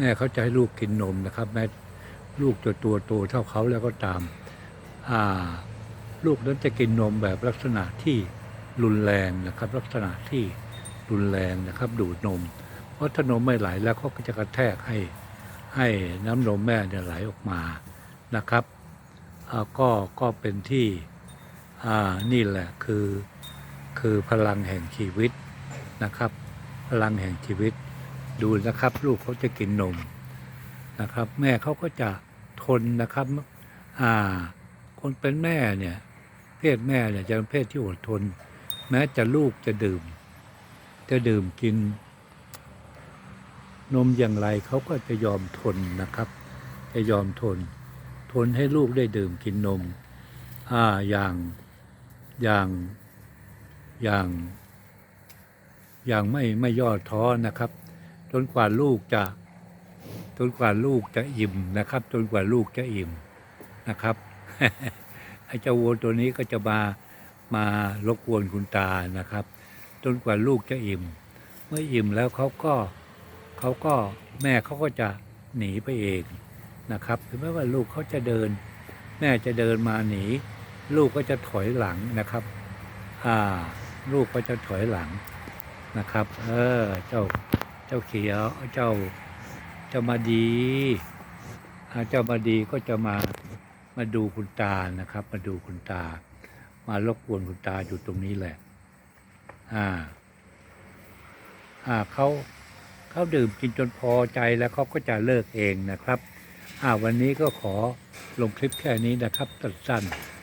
แม่เขาจะให้ลูกกินนมนะครับ แม้ลูกตัวตัวโตเท่าเขาแล้วก็ตามอ่าลูกนั้นจะกินนมแบบลักษณะที่รุนแรงนะครับ ลักษณะที่รุนแรงนะครับ ดูดนม เพราะถ้านมไม่ไหลแล้วเขาก็จะกระแทกให้ให้น้ำนมแม่เนี่ยไหลออกมานะครับก็ก็เป็นที่อ่านี่แหละคือคือพลังแห่งชีวิตนะครับ พลังแห่งชีวิต ดูนะครับลูกเขาจะกินนมนะครับ แม่เขาก็จะทนนะครับ อ่า คนเป็นแม่เนี่ย เพศแม่เนี่ยจะเป็นเพศที่อดทน แม้จะลูกจะดื่ม จะดื่มกิน นมอย่างไรเขาก็จะยอมทนนะครับ จะยอมทน ทนให้ลูกได้ดื่มกินนม อ่าอย่างอย่างอย่างอย่างไม่ไม่ย่อท้อนะครับ จนกว่าลูกจะจนกว่าลูกจะอิ่มนะครับ จนกว่าลูกจะอิ่มนะครับไอ้เจ้าวัวตัวนี้ก็จะมามารบกวนคุณตานะครับ จนกว่าลูกจะอิ่ม เมื่ออิ่มแล้วเขาก็เขาก็แม่เขาก็จะหนีไปเองนะครับถึงแม้ว่าลูกเขาจะเดิน แม่จะเดินมาหนี ลูกก็จะถอยหลังนะครับอ่าลูกก็จะถอยหลังนะครับ เออเจ้า เจ้าเขียวเจ้าเจ้ามาดีเจ้ามาดีก็จะมามาดูคุณตานะครับ มาดูคุณตา มารบกวนคุณตาอยู่ตรงนี้แหละ อ่า อ่าเขาเขาดื่มกินจนพอใจแล้วเขาก็จะเลิกเองนะครับ อ่าวันนี้ก็ขอลงคลิปแค่นี้นะครับสั้นๆ